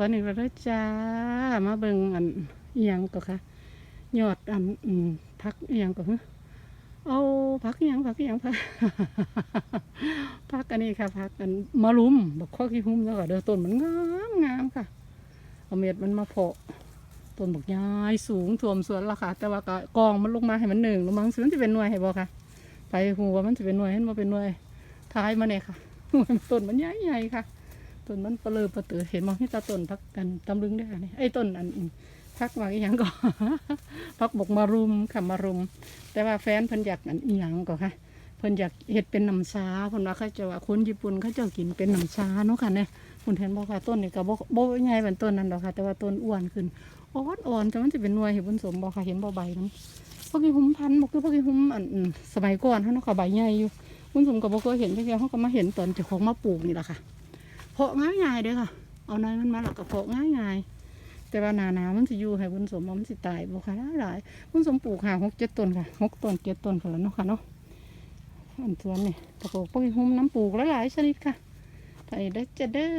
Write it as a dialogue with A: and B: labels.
A: วนอีกแล้วเด้อจ้า มาเบิ่งอันเอียงก็ค่ะ ยอดอันอืพักเอียงก็ฮะเอาพักเอียงพักเอียงพักพักอันนี้ค่ะพักอันมะรุมบักข้อขี้หุ้มแล้วก็เด้อต้นมันงามงามค่ะ เอาเม็ดมันมาเพาะต้นบักยายสูงท่วมสวนละค่ะ แต่ว่าก็กองมันลงมาให้มันหนึ่งลงมาสิมันจะเป็นหน่วยให้บ่ค่ะ ไปหัวมันจะเป็นหน่วยเห็นบ่เป็นหน่วยท้ายมาเนี่ยค่ะหน่วยต้นมันใหญ่ใหญ่ค่ะ ต้นมันเปลือเปลือเห็นมองที่ตาต้นพักกันตำลึงได้ค่ะนี่ไอ้ต้นอันพักว่าอีหยังก่อนพักบกมารุมค่ะมารุม แต่ว่าแฟนเพิ่นอยากอันอีหยังก็ค่ะเพิ่นอยากเฮ็ดเป็นน้ำชาเพิ่นว่าเขาจะว่าคนญี่ปุ่นเขาจะกินเป็นน้ำชาเนาะค่ะเนี่ยคุณเห็นบ่ค่ะต้นนี่ก็บ่บ่ใหญ่เป็นต้นนั้นดอกค่ะ แต่ว่าต้นอ้วนขึ้นอ่อนอ่อนแต่มันจะเป็นหน่วยเห็นผลสมบ่ค่ะเห็นบ่ใบนั้นพวกนี้หุ้มพันธุ์บ่คือพวกนี้หุ้มอันสมัยก่อนเฮาเนาะค่ะใบใหญ่อยู่ผลสมก็บ่เคยเห็นเที่ยเฮาก็มาเห็นตอนเจ้าของมาปลูกนี่ล่ะค่ะ เพาะง่ายเด้ค่ะ เอาน้อยมันมาแล้วก็เพาะง่ายๆแต่ว่าหนาหนาวมันสิอยู่ให้บุญสมมันสิตายบุค่ะหลายบุญสมปลูกหาหกเจ็ดต้นค่ะหกต้นเจ็ดต้นค่ะแล้วเนาะค่ะเนาะอันสวนนี่ตะโกกพวกหุ้มน้ำปลูกหลายๆชนิดค่ะไปได้จะเด้อ